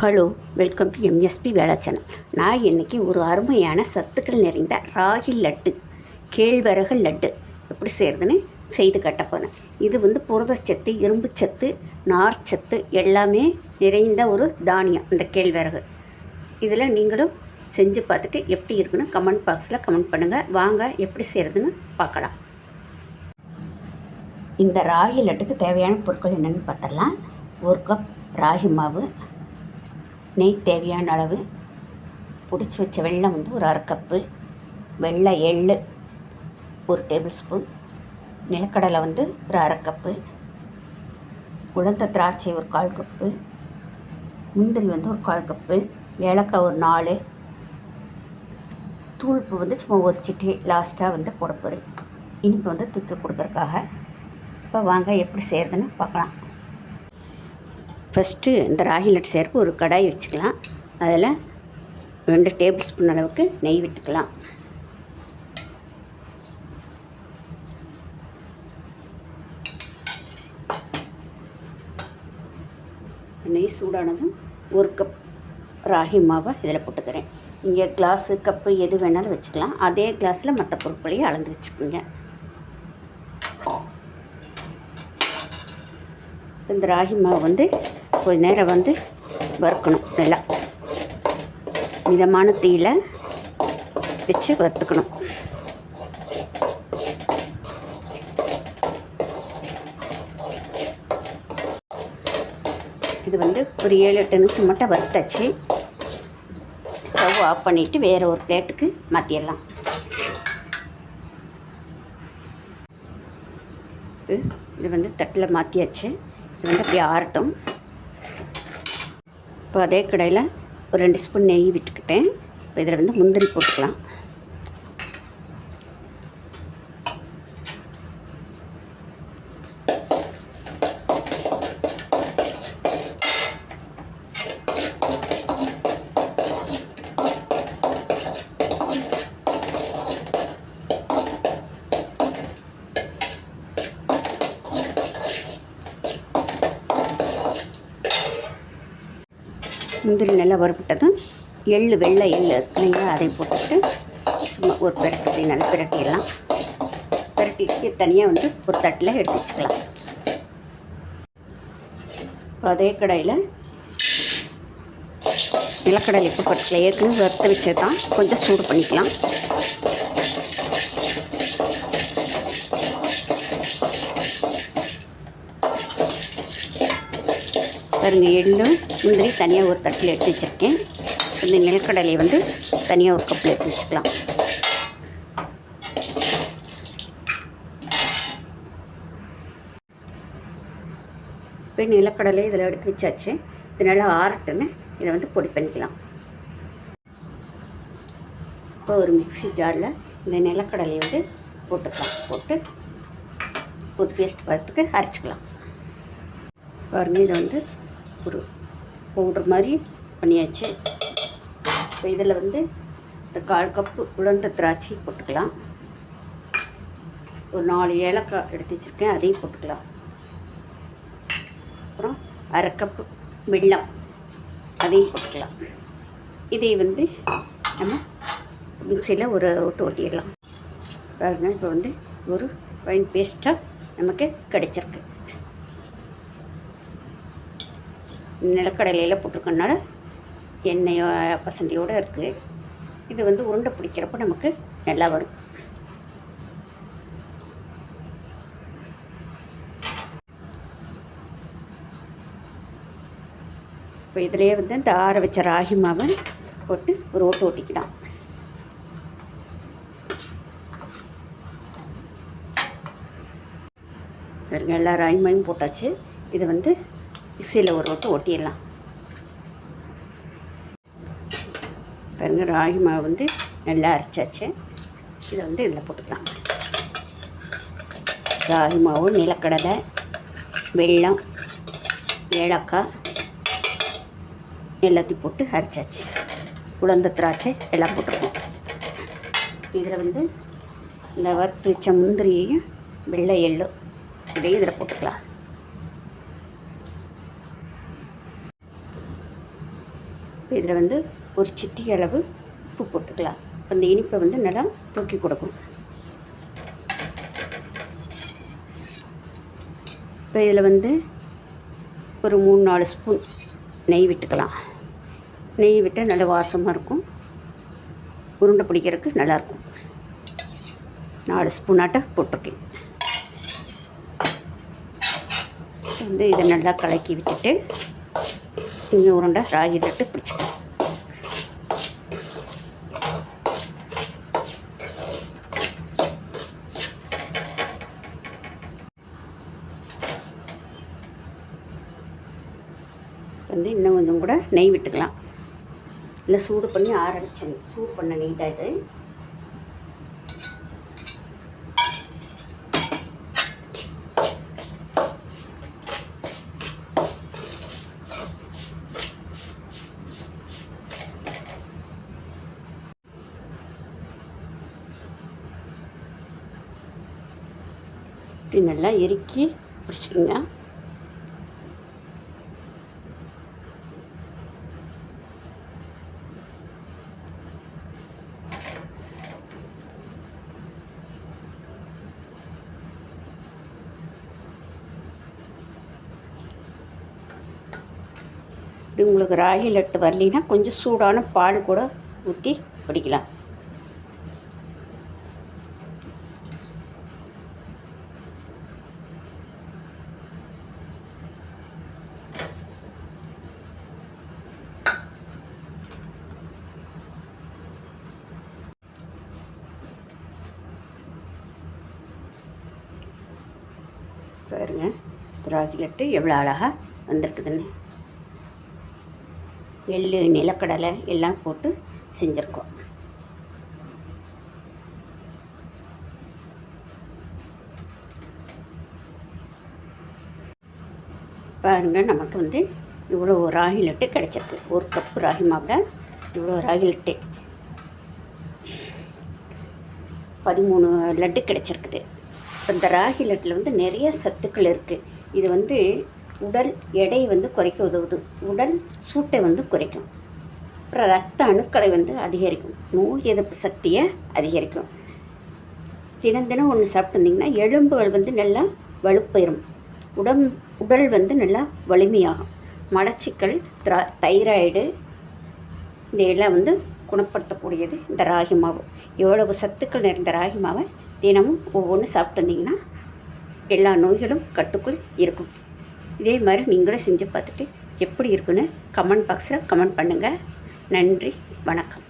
Hello welcome to MSP Vela channel நான் இன்றைக்கி ஒரு அருமையான சத்துக்கள் நிறைந்த ராகி லட்டு கேழ்வரகு லட்டு எப்படி செய்கிறதுன்னு செய்து கட்ட போகிறேன் இது வந்து புரதச்சத்து இரும்புச்சத்து நார்ச்சத்து எல்லாமே நிறைந்த ஒரு தானியம் இந்த கேழ்வரகு. இதில் நீங்களும் செஞ்சு பார்த்துட்டு எப்படி இருக்குன்னு கமெண்ட் பாக்ஸில் கமெண்ட் பண்ணுங்கள் வாங்க எப்படி செய்கிறதுன்னு பார்க்கலாம். இந்த ராகி லட்டுக்கு தேவையான பொருட்கள் என்னென்னு பார்த்தரலாம் ஒரு கப் ராகி மாவு நெய் தேவையான அளவு பிடிச்சி வச்ச வெள்ளம் வந்து ஒரு அரை கப்பு வெள்ளை எள்ளு ஒரு டேபிள் ஸ்பூன் நிலக்கடலை வந்து ஒரு அரை கப்பு உளுந்த திராட்சை ஒரு கால் கப்பு முந்திரி வந்து ஒரு கால் கப்பு ஏலக்காய் ஒரு நாலு தூள்ப்பு வந்து சும்மா ஒரு சிட்டி லாஸ்ட்டாக வந்து போட போகிறேன் இனிப்பு வந்து தூக்கி கொடுக்கறக்காக இப்போ வாங்க எப்படி செய்கிறதுன்னு பார்க்கலாம். ஃபஸ்ட்டு இந்த ராகி லட் சேர்க்கு ஒரு கடாய் வச்சுக்கலாம். அதில் ரெண்டு டேபிள் ஸ்பூன் அளவுக்கு நெய் விட்டுக்கலாம். நெய் சூடானதும் ஒரு கப் ராகி மாவை இதில் போட்டுக்கிறேன். இங்கே கிளாஸு கப்பு எது வேணாலும் வச்சுக்கலாம். அதே கிளாஸில் மற்ற பொருட்களையும் அளந்து வச்சுக்கோங்க. இந்த ராகி மாவு வந்து கொஞ்ச நேரம் வந்து வறுக்கணும் நல்லா. மிதமான தீயில் வச்சு வறுத்துக்கணும். இது வந்து ஒரு ஏழு எட்டு நிமிஷம் மட்டும் வறுத்தாச்சு. ஸ்டவ் ஆஃப் பண்ணிவிட்டு வேறு ஒரு பிளேட்டுக்கு மாற்றிடலாம் இது வந்து தட்டில் மாற்றியாச்சு இது வந்து அப்படியே ஆறட்டும். இப்போ அதே கடையில் ஒரு ரெண்டு ஸ்பூன் நெய் விட்டுக்கிட்டேன். இப்போ இதில் வந்து முந்திரி போட்டுக்கலாம். முந்திரி நல்லா வறுப்பட்டதும் எள்ளு வெள்ளை எள்ளு இருக்குல்லைங்களா அதை போட்டுட்டு சும்மா ஒரு பிரட்டி நல்லா பிரட்டிடலாம். பிரட்டிட்டு தனியாக வந்து ஒரு தட்டில் எடுத்து வச்சுக்கலாம். இப்போ அதே கடையில் நிலக்கடலை இப்போ பட்டில் ஏற்கனவே வறுத்து வச்சது தான் கொஞ்சம் சூடு பண்ணிக்கலாம். பாருங்க எள்ளும் முந்திரி தனியாக ஒரு தட்டில் எடுத்து வச்சுருக்கேன். இந்த நிலக்கடலையை வந்து தனியாக ஒரு கப்பில் எடுத்து வச்சுக்கலாம். இப்போ நிலக்கடலை இதில் எடுத்து வச்சாச்சு. இது நல்லா ஆறட்டுன்னு இதை வந்து பொடி பண்ணிக்கலாம். இப்போ ஒரு மிக்ஸி ஜாரில் இந்த நிலக்கடலையை வந்து போட்டுக்கலாம். போட்டு ஒரு பேஸ்ட் பழத்துக்கு அரைச்சிக்கலாம். பாருங்கள் இதை வந்து ஒரு பவுட்ரு மாதிரி பண்ணியாச்சு. இப்போ இதில் வந்து இந்த கால் கப்பு உலர்ந்த திராட்சை போட்டுக்கலாம். ஒரு நாலு ஏலக்காய் எடுத்து வச்சுருக்கேன் அதையும் போட்டுக்கலாம். அப்புறம் அரை கப்பு வெல்லம் அதையும் போட்டுக்கலாம். இதை வந்து நம்ம மிக்சியில் ஒரு ஒட்டு ஒட்டிடலாம் பாருங்கள் இப்போ வந்து ஒரு ஃபைன் பேஸ்ட்டாக நமக்கு கிடைச்சிருக்கு. நிலக்கடலையில் போட்டிருக்கனால எண்ணெயோ பசண்டியோடு இருக்குது இது வந்து உருண்டை பிடிக்கிறப்ப நமக்கு நல்லா வரும். இப்போ இதிலே வந்து இந்த ஆற வச்ச ராகி மாவை போட்டு ஒரு ஓட்டு ஓட்டிக்கலாம். பாருங்க எல்லா ராகி மாயும் போட்டாச்சு. இது வந்து மிக்சியில் ஒரு ஓட்டு ஒட்டிடலாம். பாருங்க ராகி மாவு வந்து நல்லா அரைச்சாச்சு. இதை வந்து இதில் போட்டுக்கலாம். ராகி மாவு நிலக்கடலை வெல்லம் ஏலக்காய் எல்லாத்தையும் போட்டு அரைச்சாச்சு. உளுந்த திராட்சை எல்லாம் போட்டிருக்கோம். இதில் வந்து இந்த வறுத்து வச்ச முந்திரியையும் வெள்ளை எள்ளு இதையும் இதில் போட்டுக்கலாம். இதில் வந்து ஒரு சிட்டி அளவு உப்பு போட்டுக்கலாம். அந்த இந்த இனிப்பை வந்து நல்லா தூக்கி கொடுக்கும். இப்போ இதில் வந்து ஒரு மூணு நாலு ஸ்பூன் நெய் விட்டுக்கலாம். நெய் விட்டால் நல்ல வாசமாக இருக்கும். உருண்டை பிடிக்கிறதுக்கு நல்லாயிருக்கும் நாலு ஸ்பூனாட்ட போட்டிருக்கேன். வந்து இதை நல்லா கலக்கி விட்டுட்டு இங்கே உருண்டை ராகி தட்டு பிடிச்சிக்கலாம். வந்து இன்னும் கொஞ்சம் கூட நெய் விட்டுக்கலாம். இல்லை சூடு பண்ணி ஆற சூடு பண்ண நெய் தான் இது. இப்படி நல்லா இறுக்கி பிடிச்சிருங்க. இப்படி உங்களுக்கு ராகி லட்டு வரலின்னா கொஞ்சம் சூடான பால் கூட ஊற்றி பிடிக்கலாம் பாருங்க. ராகி லட்டு எவ்வளோ அழகாக வந்திருக்குதுன்னு. எள்ளு நிலக்கடலை எல்லாம் போட்டு செஞ்சுருக்கோம். பாருங்க நமக்கு வந்து இவ்வளோ ராகி லட்டு கிடச்சிருக்கு. ஒரு கப்பு ராகி மாவில் இவ்வளோ ராகி லட்டு பதிமூணு லட்டு கிடச்சிருக்குது. இப்போ இந்த ராகி லட்டில் வந்து நிறைய சத்துக்கள் இருக்குது இது வந்து உடல் எடை வந்து குறைக்க உதவுது. உடல் சூட்டை வந்து குறைக்கும். அப்புறம் ரத்த அணுக்களை வந்து அதிகரிக்கும். நோய் எதிர்ப்பு சக்தியை அதிகரிக்கும். தினம் தினம் ஒன்று சாப்பிட்டுருந்தீங்கன்னா எலும்புகள் வந்து நல்லா வலுப்பெறும். உடம் உடல் வந்து நல்லா வலிமையாகும். மலச்சிக்கல் த்ரா தைராய்டு இந்த எல்லாம் வந்து குணப்படுத்தக்கூடியது இந்த ராகி மாவு. எவ்வளவு சத்துக்கள் நிறைந்த ராகி மாவை தினமும் ஒவ்வொன்று சாப்பிட்டு வந்தீங்கன்னா எல்லா நோய்களும் கட்டுக்குள் இருக்கும். இதே மாதிரி நீங்களும் செஞ்சு பார்த்துட்டு எப்படி இருக்குன்னு கமெண்ட் பாக்ஸில் கமெண்ட் பண்ணுங்கள் நன்றி வணக்கம்.